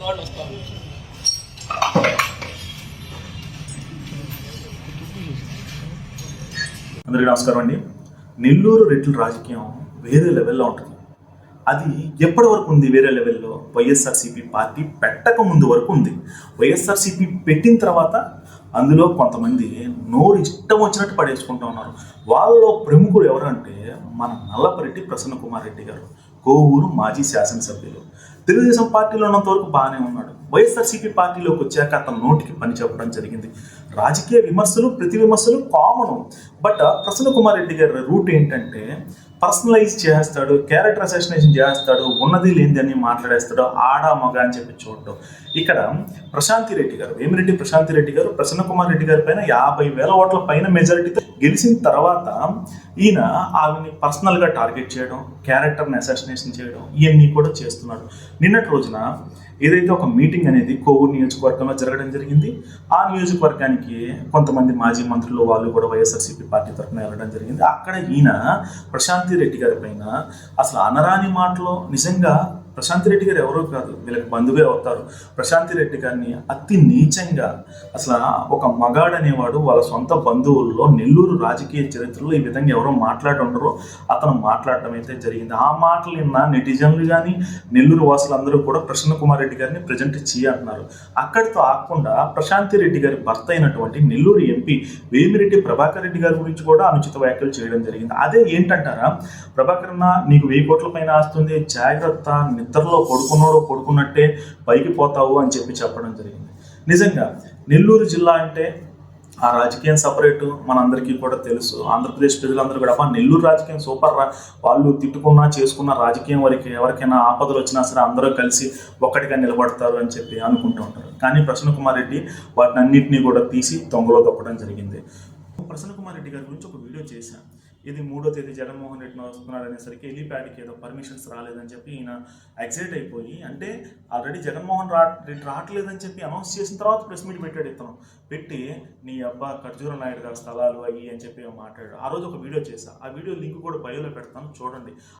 రాళ్ళు వస్తాను అందరికీ నమస్కారం అండి. నెల్లూరు రెడ్ల రాజకీయం వేరే లెవెల్లో ఉంటుంది. అది ఎప్పటి వరకు ఉంది? వేరే లెవెల్లో వైఎస్ఆర్సీపీ పార్టీ పెట్టక ముందు వరకు ఉంది. వైఎస్ఆర్సీపీ పెట్టిన తర్వాత అందులో కొంతమంది నోరు ఇష్టం వచ్చినట్టు పడేసుకుంటూ ఉన్నారు. వాళ్ళలో ప్రముఖులు ఎవరంటే మన నల్లపరెడ్డి ప్రసన్న కుమార్ రెడ్డి గారు కోవూరు మాజీ శాసనసభ్యులు. తెలుగుదేశం పార్టీలో ఉన్నంత వరకు బాగానే ఉన్నాడు. వైఎస్ఆర్సీపీ పార్టీలోకి వచ్చాక అతను నోటికి పని చెప్పడం జరిగింది. రాజకీయ విమర్శలు ప్రతి విమర్శలు కామన్. బట్ ప్రసన్న కుమార్ రెడ్డి గారి రూట్ ఏంటంటే పర్సనలైజ్ చేస్తాడు క్యారెక్టర్ అసోసినేషన్ చేస్తాడు ఉన్నది లేనిది అని మాట్లాడేస్తాడు ఆడా మగ అని చెప్పి చూడటం. ఇక్కడ ప్రశాంతి రెడ్డి గారు వేమిరెడ్డి ప్రశాంతి రెడ్డి గారు ప్రసన్న కుమార్ రెడ్డి గారి పైన యాభై వేల ఓట్ల పైన మెజారిటీతో గెలిచిన తర్వాత ఈయన ఆమెని పర్సనల్గా టార్గెట్ చేయడం క్యారెక్టర్ని అసాసినేషన్ చేయడం ఇవన్నీ కూడా చేస్తున్నాడు. నిన్నటి రోజున ఏదైతే ఒక మీటింగ్ అనేది కోవూరు నియోజకవర్గంలో జరగడం జరిగింది. ఆ నియోజకవర్గానికి కొంతమంది మాజీ మంత్రులు వాళ్ళు కూడా వైఎస్ఆర్సీపీ పార్టీ తరఫున వెళ్ళడం జరిగింది. అక్కడ ఈయన ప్రశాంతి రెడ్డి గారి పైన అసలు అనరాని మాటలో నిజంగా ప్రశాంతి రెడ్డి గారు ఎవరో కాదు వీళ్ళకి బంధువే అవుతారు. ప్రశాంతి రెడ్డి గారిని అతి నీచంగా అసలు ఒక మగాడనేవాడు వాళ్ళ సొంత బంధువుల్లో నెల్లూరు రాజకీయ చరిత్రలో ఈ విధంగా ఎవరో మాట్లాడుండరో అతను మాట్లాడటం అయితే జరిగింది. ఆ మాటలు విన్న నెటిజన్లు కానీ నెల్లూరు వాసులందరూ కూడా ప్రసన్న కుమార్ రెడ్డి గారిని ప్రజెంట్ అంటున్నారు. అక్కడితో ఆకుండా ప్రశాంతి రెడ్డి గారి భర్త అయినటువంటి నెల్లూరు ఎంపీ వేమిరెడ్డి ప్రభాకర్ రెడ్డి గారి గురించి కూడా అనుచిత వ్యాఖ్యలు చేయడం జరిగింది. అదే ఏంటంటారా? ప్రభాకర్ అన్న నీకు వెయ్యి కోట్ల పైన ఆస్తుంది జాగ్రత్త నిద్రలో పడుకున్నాడో పడుకున్నట్టే పైకి పోతావు అని చెప్పి చెప్పడం జరిగింది. నిజంగా నెల్లూరు జిల్లా అంటే ఆ రాజకీయం సపరేట్ మనందరికీ కూడా తెలుసు. ఆంధ్రప్రదేశ్ ప్రజలందరూ కూడా నెల్లూరు రాజకీయం సూపర్ రా. వాళ్ళు తిట్టుకున్నా చేసుకున్న రాజకీయం వారికి ఎవరికైనా ఆపదలు వచ్చినా సరే అందరూ కలిసి ఒక్కటిగా నిలబడతారు అని చెప్పి అనుకుంటూ ఉంటారు. కానీ ప్రసన్న కుమార్ రెడ్డి వాటిని అన్నింటినీ కూడా తీసి తొంగలో తొక్కడం జరిగింది. ప్రసన్న కుమార్ రెడ్డి గారి గురించి ఒక వీడియో చేశాను ఇది మూడో తేదీ జగన్మోహన్ రెడ్డి వస్తున్నాడు అనేసరికి హెలీప్యాడ్కి ఏదో పర్మిషన్స్ రాలేదని చెప్పి ఈయన ఎక్సైట్ అయిపోయి అంటే ఆల్రెడీ జగన్మోహన్ రా రెడ్డి రావట్లేదని చెప్పి అనౌన్స్ చేసిన తర్వాత ప్రెస్ మీట్ పెట్టాడు ఇతను. పెట్టి నీ అబ్బా ఖర్జూర నాయుడు గారి స్థలాలు అయ్యి అని చెప్పి మాట్లాడాడు. ఆ రోజు ఒక వీడియో చేశా. ఆ వీడియో లింక్ కూడా బయోలో పెడతాను చూడండి.